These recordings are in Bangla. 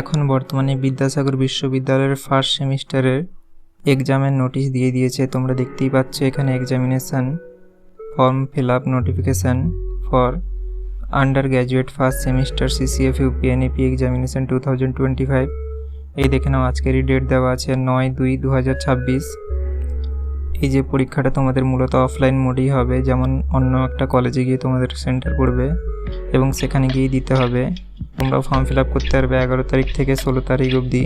এখন বর্তমানে বিদ্যাসাগর বিশ্ববিদ্যালয়ের ফার্স্ট সেমিস্টারের এক্সামের নোটিশ দিয়ে দিয়েছে। তোমরা দেখতেই পাচ্ছ এখানে examination form fill up notification for undergraduate first semester CCF UP NAP examination two thousand twenty five এই দেখে নাও আজকেরই ডেট দেওয়া আছে নয় দুই দু হাজার ছাব্বিশ। এই যে পরীক্ষাটা তোমাদের মূলত অফলাইন মোডেই হবে, যেমন অন্য একটা কলেজে গিয়ে তোমাদের সেন্টার পড়বে এবং সেখানে গিয়েই দিতে হবে। তোমরাও ফর্ম ফিল আপ করতে পারবে এগারো তারিখ থেকে ষোলো তারিখ অবধি।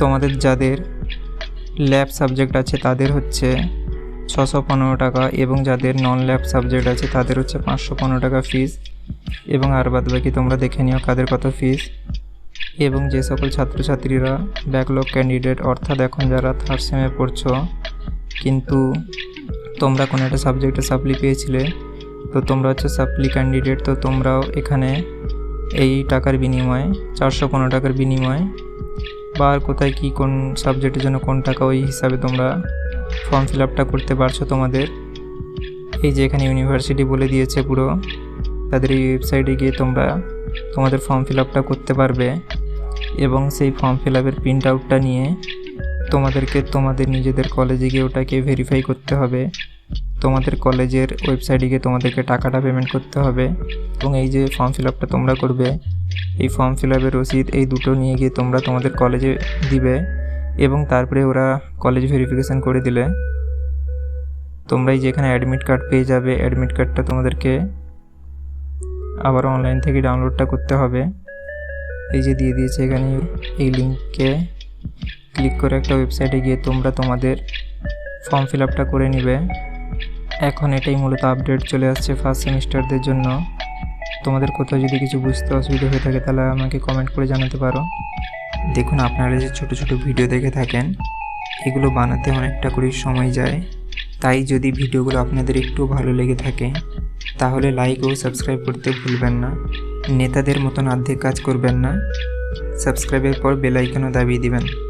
তোমাদের যাদের ল্যাব সাবজেক্ট আছে তাদের হচ্ছে ছশো পনেরো টাকা এবং যাদের নন ল্যাব সাবজেক্ট আছে তাদের হচ্ছে পাঁচশো পনেরো টাকা ফিস এবং আর বাদ বাকি তোমরা দেখে নিও কাদের কত ফিস এবং যে সকল ছাত্রছাত্রীরা ব্যাকলগ ক্যান্ডিডেট অর্থাৎ এখন যারা থার্ড সেমে পড়ছো, কিন্তু তোমরা কোনো একটা সাবজেক্টে সাপ্লি পেয়েছিলে, তো তোমরা হচ্ছে সাপ্লি ক্যান্ডিডেট তো তোমরাও এখানে এই টাকার বিনিময়ে, চারশো পনেরো টাকার বিনিময়ে, বা আর কোথায় কী কোন সাবজেক্টের জন্য কোন টাকা ওই হিসাবে তোমরা ফর্ম ফিল আপটা করতে পারছ তোমাদের। এই যে এখানে ইউনিভার্সিটি বলে দিয়েছে পুরো, তাদের এই ওয়েবসাইটে গিয়ে তোমরা তোমাদের ফর্ম ফিল আপটা করতে পারবে। এবং সেই ফর্ম ফিল আপের প্রিন্ট আউটটা নিয়ে তোমাদেরকে তোমাদের নিজেদের কলেজে গিয়ে ওটাকে ভেরিফাই করতে হবে। তোমাদের কলেজের ওয়েবসাইটে গিয়ে তোমাদেরকে টাকাটা পেমেন্ট করতে হবে এবং এই যে ফর্ম ফিল আপটা তোমরা করবে, এই ফর্ম ফিল আপের রসিদ এই দুটো নিয়ে গিয়ে তোমরা তোমাদের কলেজে দিবে এবং তারপরে ওরা কলেজ ভেরিফিকেশান করে দিলে তোমরা তোমরাই যেখানে অ্যাডমিট কার্ড পেয়ে যাবে। অ্যাডমিট কার্ডটা তোমাদেরকে আবার অনলাইন থেকে ডাউনলোডটা করতে হবে। এই যে দিয়ে দিয়েছে এখানে এই লিঙ্কে ক্লিক করে একটা ওয়েবসাইটে গিয়ে তোমরা তোমাদের ফর্ম ফিল আপটা করে নিবে। এখন এটাই মূলত আপডেট চলে আসছে ফার্স্ট সেমিস্টারদের জন্য। তোমাদের কোথাও যদি কিছু বুঝতে অসুবিধা হয়ে থাকে তাহলে আমাকে কমেন্ট করে জানাতে পারো। দেখুন, আপনারা যে ছোট ছোট ভিডিও দেখে থাকেন, এগুলো বানাতে অনেকটা করেই সময় যায়। তাই যদি ভিডিওগুলো আপনাদের একটু ভালো লেগে থাকে, তাহলে লাইক ও সাবস্ক্রাইব করতে ভুলবেন না। নেতাদের মতন অর্ধেক কাজ করবেন না। সাবস্ক্রাইবের পর বেল আইকনও দাবিয়ে দিবেন।